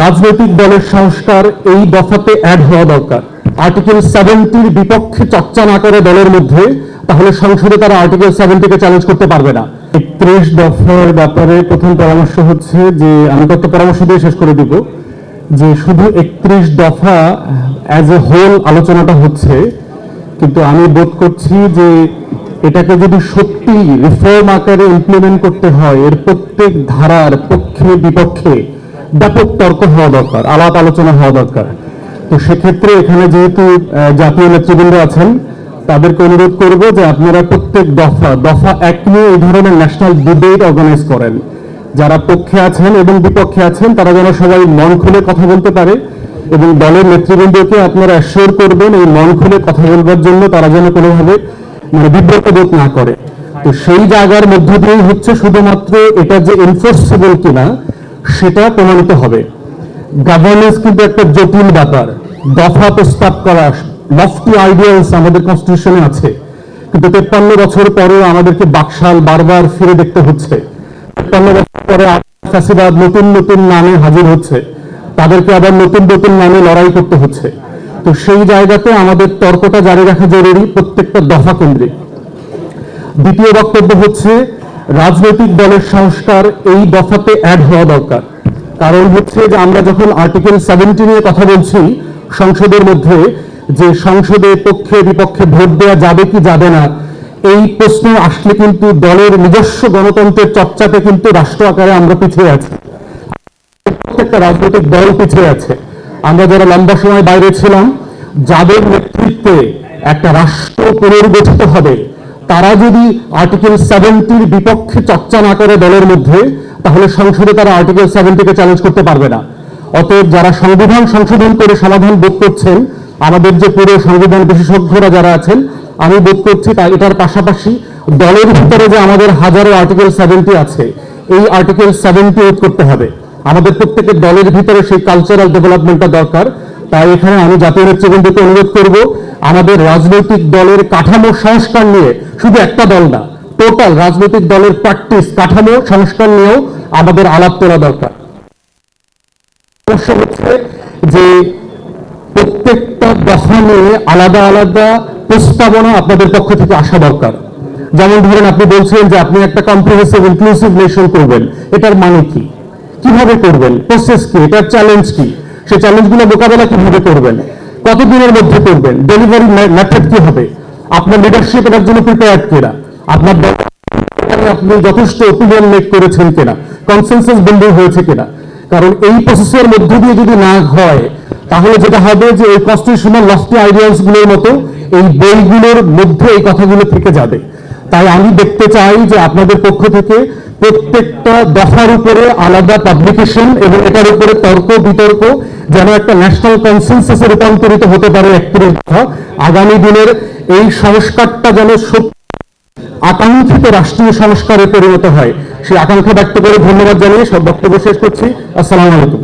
রাজনৈতিক দলের সংস্কার এই দফাতে অ্যাড হওয়া দরকার। আর্টিকেল সেভেন্টির বিপক্ষে চর্চা না করে দলের মধ্যে, তাহলে সংসদে তারা আর্টিকেল সেভেন্টিকে চ্যালেঞ্জ করতে পারবে না। একত্রিশ দফার ব্যাপারে প্রথম পরামর্শ হচ্ছে যে, আমি তো একটা পরামর্শ দিয়ে শেষ করে দিব, যে শুধু একত্রিশ দফা অ্যাজ এ হোল আলোচনাটা হচ্ছে, কিন্তু আমি বোধ করছি যে এটাকে যদি সত্যি রিফর্ম আকারে ইমপ্লিমেন্ট করতে হয়, এর প্রত্যেক ধারার পক্ষে বিপক্ষে ব্যাপক তর্ক হওয়া দরকার, আলাপ আলোচনা হওয়া দরকার। তো সেক্ষেত্রে এখানে যেহেতু জাতীয় নেতৃবৃন্দ আছেন, তাদেরকে অনুরোধ করব যে আপনারা প্রত্যেক দফা দফা এক নিয়ে এই ধরনের ন্যাশনাল ডিবেট অর্গানাইজ করেন। যারা পক্ষে আছেন এবং বিপক্ষে আছেন, তারা যেন সবাই মন খুলে কথা বলতে পারে এবং দলের নেতৃবৃন্দকে আপনারা অ্যাসিওর করবেন এই মন খুলে কথা বলবার জন্য তারা যেন কোনোভাবে মানে বিব্রত বোধ না করে। তো সেই জায়গার মধ্য দিয়েই হচ্ছে শুধুমাত্র এটা যে এনফোর্সেবল কিনা সেটা প্রমাণিত হবে। গভর্নেন্স কিন্তু একটা জটিল ব্যাপার। দফা প্রস্তাব করা লফটি আইডিয়ালস আমাদের কনস্টিটিউশনে আছে। কিন্তু তেপ্পান্ন বছর পরেও আমাদেরকে বাকশাল বারবার ফিরে দেখতে হচ্ছে। তেপ্পান্ন বছর পরে ফ্যাসিবাদ নতুন নতুন নামে হাজির হচ্ছে। তাদেরকে আবার নতুন নতুন নামে লড়াই করতে হচ্ছে। তো সেই জায়গাতে আমাদের তর্কটা জারি রাখা জরুরি প্রত্যেকটা দফা কেন্দ্রিক। দ্বিতীয় বক্তব্য হচ্ছে রাজনৈতিক দলের সংস্কার এই দফাতে অ্যাড হওয়া দরকার। কারণ হচ্ছে যে আমরা যখন আর্টিকেল সেভেন্টি নিয়ে কথা বলছি, সংসদের মধ্যে যে সংসদে পক্ষে বিপক্ষে ভোট দেওয়া যাবে কি যাবে না, এই প্রশ্ন আসলে কিন্তু দলের নিজস্ব গণতন্ত্রের চর্চাতে কিন্তু রাষ্ট্র আকারে আমরা পিছিয়ে আছি। প্রত্যেকটা রাজনৈতিক দল পিছিয়ে আছে। আমরা যারা লম্বা সময় বাইরে ছিলাম, যাদের নেতৃত্বে একটা রাষ্ট্র পুনর্গঠিত হবে তারা যদি আর্টিকেল সেভেন্টির বিপক্ষে চর্চা না করে দলের মধ্যে, তাহলে সংসদে তারা আর্টিকেল সেভেন্টিকে চ্যালেঞ্জ করতে পারবে না। অতএব যারা সংবিধান সংশোধন করে সমাধান বোধ করছেন, আমাদের যে পুরো সংবিধান বিশেষজ্ঞরা যারা আছেন, আমি বোধ করছি তা এটার পাশাপাশি দলের ভিতরে যে আমাদের হাজারো আর্টিকেল সেভেন্টি আছে, এই আর্টিকেল সেভেন্টি করতে হবে। আমাদের প্রত্যেকের দলের ভিতরে সেই কালচারাল ডেভেলপমেন্টটা দরকার। তাই এখানে আমি জাতীয় নেতৃবৃন্দকে অনুরোধ করব, আমাদের রাজনৈতিক দলের কাঠামো সংস্কার নিয়ে শুধু একটা দল না, টোটাল রাজনৈতিক দলের প্র্যাকটিস কাঠামো সংস্কার নিয়েও আমাদের আলাপ তোলা দরকার। হচ্ছে যে প্রত্যেকটা দফা নিয়ে আলাদা আলাদা প্রস্তাবনা আপনাদের পক্ষ থেকে আসা দরকার। যেমন ধরেন আপনি বলছেন যে আপনি একটা কম্প্রিহেন্সিভ ইনক্লুসিভ নেশন করবেন, এটার মানে কি? কীভাবে করবেন? প্রসেস কি? এটার চ্যালেঞ্জ কি? সেই চ্যালেঞ্জগুলো মোকাবেলা কীভাবে করবেন? কতদিনের মধ্যে করবেন? ডেলিভারি মেথড কি হবে? আপনার লিডারশিপ এটার জন্য প্রিপেয়ার্ড কিনা আপনার আপনি যথেষ্ট ওপিনিয়ন মেক করেছেন কিনা কনসেনসাস বিল্ডিং হয়েছে কিনা কারণ এই প্রসেসের মধ্য দিয়ে যদি না হয়, তাহলে যেটা হবে যে এই কনস্টিটিউশনাল লফটি আইডিয়ালসগুলোর মতো এই বইগুলোর মধ্যে এই কথাগুলো থেকে যাবে। তাই আমি দেখতে চাই যে আপনাদের পক্ষ থেকে প্রত্যেকটা দফার উপরে আলাদা পাবলিকেশন এবং এটার উপরে তর্ক, বিতর্ক যেন একটা ন্যাশনাল কনসেনসাসে রূপান্তরিত হতে পারে একত্রিশ দফা। আগামী দিনের এই সংস্কারটা যেন সত্যি, আকাঙ্ক্ষিত রাষ্ট্রীয় সংস্কারে পরিণত হয়। সেই আকাঙ্ক্ষা ব্যক্ত করে ধন্যবাদ জানিয়ে সব বক্তব্য শেষ করছি। আসসালামু আলাইকুম।